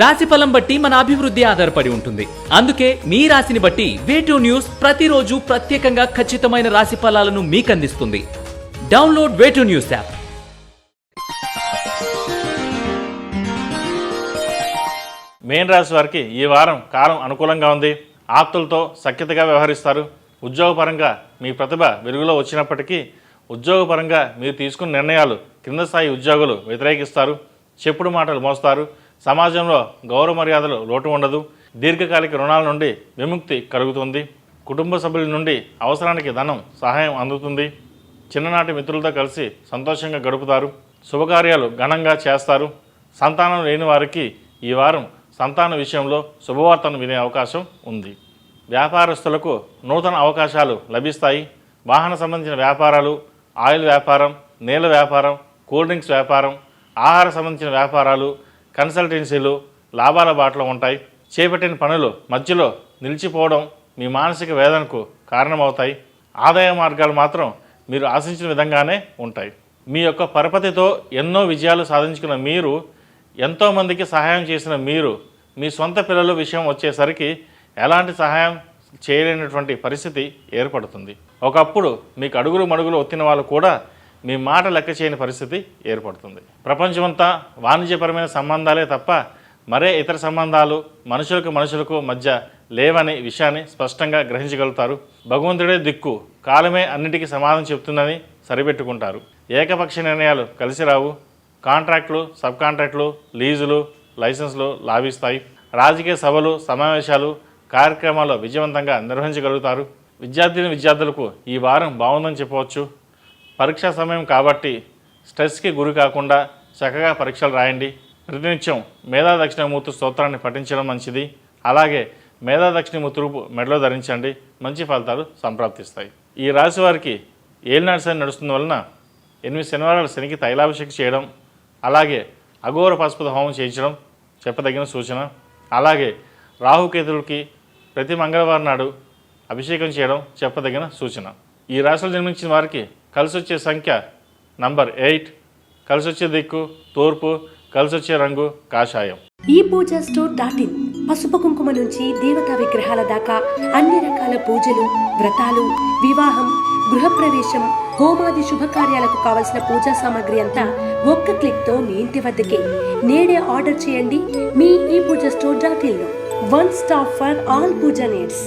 రాశి ఫలం బట్టి మన అభివృద్ధి ఆధారపడి ఉంటుంది. అందుకే మీ రాశిని బట్టి వేటూ న్యూస్ ప్రతిరోజు ప్రత్యేకంగా ఖచ్చితమైన రాశి ఫలాలను మీకు అందిస్తుంది డౌన్లోడ్ వేటూ న్యూస్ యాప్ మేన్ రాశి వారికి ఈ వారం కాలం అనుకూలంగా ఉంది. ఆప్తులతో సఖ్యతగా వ్యవహరిస్తారు. ఉద్యోగపరంగా మీ ప్రతిభ వెలుగులో వచ్చినప్పటికీ ఉద్యోగపరంగా మీరు తీసుకున్న నిర్ణయాలు కింద స్థాయి ఉద్యోగులు వ్యతిరేకిస్తారు. చెప్పుడు మాటలు మోస్తారు. సమాజంలో గౌరవ మర్యాదలు లోటు ఉండదు. దీర్ఘకాలిక రుణాల నుండి విముక్తి కలుగుతుంది. కుటుంబ సభ్యుల నుండి అవసరానికి ధనం సహాయం అందుతుంది. చిన్ననాటి మిత్రులతో కలిసి సంతోషంగా గడుపుతారు. శుభకార్యాలు ఘనంగా చేస్తారు. సంతానం లేని వారికి ఈ వారం సంతాన విషయంలో శుభవార్తను వినే అవకాశం ఉంది. వ్యాపారస్తులకు నూతన అవకాశాలు లభిస్తాయి. వాహన సంబంధించిన వ్యాపారాలు ఆయిల్ వ్యాపారం నేల వ్యాపారం కూల్ డ్రింక్స్ వ్యాపారం ఆహార సంబంధించిన వ్యాపారాలు కన్సల్టెన్సీలు లాభాల బాటలో ఉంటాయి. చేపట్టిన పనులు మధ్యలో నిలిచిపోవడం మీ మానసిక వేదనకు కారణమవుతాయి. ఆదాయ మార్గాలు మాత్రం మీరు ఆశించిన విధంగానే ఉంటాయి. మీ యొక్క పరపతితో ఎన్నో విజయాలు సాధించుకున్న మీరు ఎంతోమందికి సహాయం చేసిన మీరు మీ సొంత పిల్లల విషయం వచ్చేసరికి ఎలాంటి సహాయం చేయలేనటువంటి పరిస్థితి ఏర్పడుతుంది. ఒకప్పుడు మీకు అడుగులు మడుగులు ఒత్తిన వాళ్ళు కూడా మీ మాట లెక్క చేయని పరిస్థితి ఏర్పడుతుంది. ప్రపంచమంతా వాణిజ్యపరమైన సంబంధాలే తప్ప మరే ఇతర సంబంధాలు మనుషులకు మనుషులకు మధ్య లేవనే విషయాన్ని స్పష్టంగా గ్రహించగలుగుతారు. భగవంతుడే దిక్కు కాలమే అన్నిటికీ సమాధానం చెప్తుందని సరిపెట్టుకుంటారు. ఏకపక్ష నిర్ణయాలు కలిసి రావు. కాంట్రాక్టులు సబ్ కాంట్రాక్టులు లీజులు లైసెన్సులు లాభిస్తాయి. రాజకీయ సభలు సమావేశాలు కార్యక్రమాలు విజయవంతంగా నిర్వహించగలుగుతారు. విద్యార్థిని విద్యార్థులకు ఈ వారం బాగుందని చెప్పవచ్చు. పరీక్షా సమయం కాబట్టి స్ట్రెస్కి గురి కాకుండా చక్కగా పరీక్షలు రాయండి. ప్రతినిత్యం మేధా దక్షిణమూర్తి స్తోత్రాన్ని పఠించడం మంచిది. అలాగే మేధా దక్షిణమూర్తి మెడలో ధరించండి. మంచి ఫలితాలు సంప్రాప్తిస్తాయి. ఈ రాశి వారికి ఏలినాడు శని నడుస్తున్న వలన ఎనిమిది శనివారాలు శనికి తైలాభిషేకం చేయడం అలాగే అఘోర పశుపతి హోమం చేయించడం చెప్పదగిన సూచన. అలాగే రాహుకేతులకి ప్రతి మంగళవారం నాడు అభిషేకం చేయడం చెప్పదగిన సూచన. ఈ రాశిలో జన్మించిన వారికి కలిసి వచ్చే సంఖ్య నంబర్ ఎయిట్ కలిసి వచ్చే దిక్కు తూర్పు కలిసి వచ్చే రంగు కాషాయం. ఈ పూజ స్టోర్ డాట్ ఇన్ పసుపు కుంకుమ నుంచి దేవతా విగ్రహాల దాకా అన్ని రకాల పూజలు వ్రతాలు వివాహం గృహప్రవేశం హోమాది శుభకార్యాలకు కావలసిన పూజా సామాగ్రి అంతా ఒక్క క్లిక్తో మీ ఇంటి వద్దకే. నేడే ఆర్డర్ చేయండి మీ ఈ పూజ store dot ఇన్లో one stop for all pooja needs.